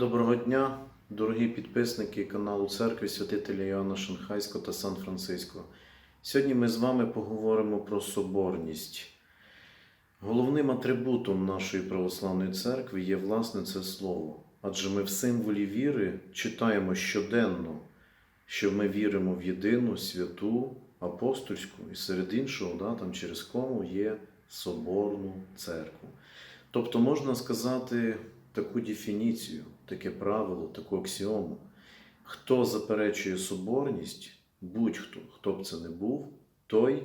Доброго дня, дорогі підписники каналу Церкви Святителя Іоанна Шанхайського та Сан-Франциско. Сьогодні ми з вами поговоримо про соборність. Головним атрибутом нашої православної церкви є власне це слово. Адже ми в символі віри читаємо щоденно, що ми віримо в єдину святу апостольську і серед іншого, да, там через кому є соборну церкву. Тобто можна сказати таку дефініцію, таке правило, таку аксіому. Хто заперечує соборність, будь-хто, хто б це не був, той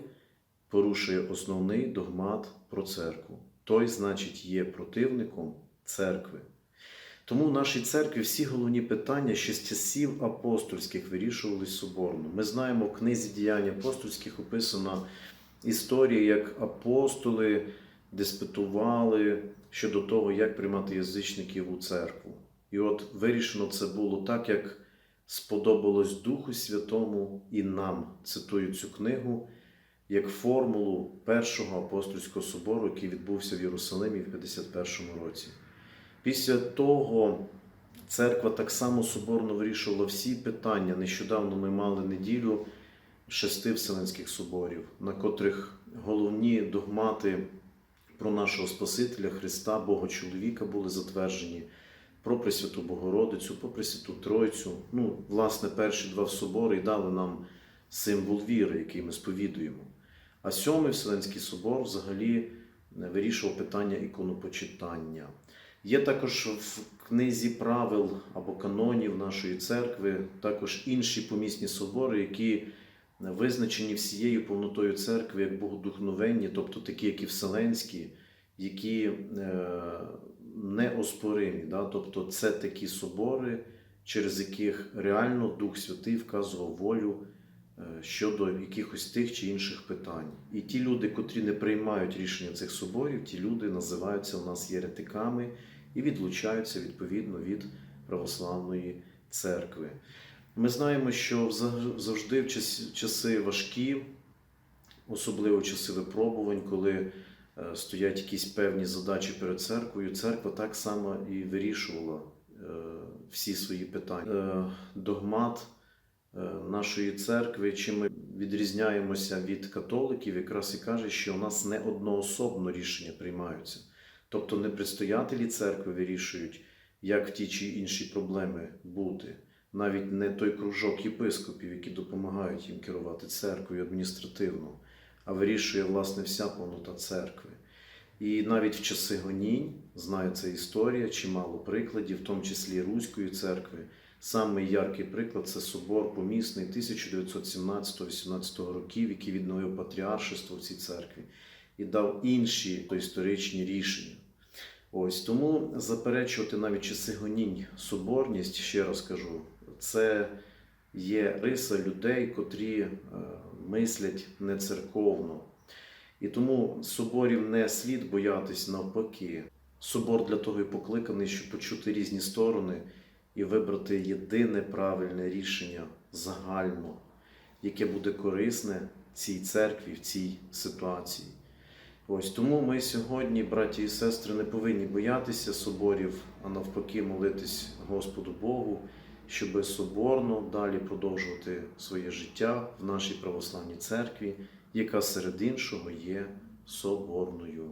порушує основний догмат про церкву. Той, значить, є противником церкви. Тому в нашій церкві всі головні питання ще апостольських вирішувались соборно. Ми знаємо в книзі діянь апостольських описана історія, як апостоли диспутували щодо того, як приймати язичників у церкву. І от вирішено це було так, як сподобалось Духу Святому і нам, цитую цю книгу, як формулу Першого апостольського собору, який відбувся в Єрусалимі в 51 році. Після того церква так само соборно вирішувала всі питання. Нещодавно ми мали неділю шести Вселенських соборів, на котрих головні догмати про нашого Спасителя Христа, Бога чоловіка були затверджені, про Пресвяту Богородицю, про Пресвяту Тройцю. Ну, власне, перші два собори і дали нам символ віри, який ми сповідуємо. А сьомий Вселенський собор взагалі вирішував питання іконопочитання. Є також в книзі правил або канонів нашої церкви також інші помісні собори, які визначені всією повнотою церкви як богодухновенні, тобто такі, як і Вселенські, які е, неоспоримі. Да? Тобто це такі собори, через яких реально Дух Святий вказував волю е, щодо якихось тих чи інших питань. І ті люди, котрі не приймають рішення цих соборів, ті люди називаються у нас єретиками і відлучаються відповідно від православної церкви. Ми знаємо, що завжди в часи важкі, особливо в часи випробувань, коли стоять якісь певні задачі перед церквою, церква так само і вирішувала всі свої питання. Догмат нашої церкви, чим ми відрізняємося від католиків, якраз і каже, що у нас не одноособно рішення приймаються. Тобто не предстоятелі церкви вирішують, як в ті чи інші проблеми бути навіть не той кружок єпископів, які допомагають їм керувати церквою адміністративно, а вирішує власне вся повнота церкви. І навіть в часи гонінь, знаю це історія, чимало прикладів, в тому числі Руської церкви. Самий яркий приклад це собор помісний 1917-18 років, який відновив патріаршество в цій церкві і дав інші історичні рішення. Ось тому заперечувати навіть часи гонінь соборність, ще раз кажу, це є риса людей, котрі е, мислять не церковно. І тому соборів не слід боятись навпаки. Собор для того і покликаний, щоб почути різні сторони і вибрати єдине правильне рішення загально, яке буде корисне цій церкві в цій ситуації. Ось тому ми сьогодні, браті і сестри, не повинні боятися соборів, а навпаки, молитись Господу Богу, щоб соборно далі продовжувати своє життя в нашій православній церкві, яка серед іншого є соборною.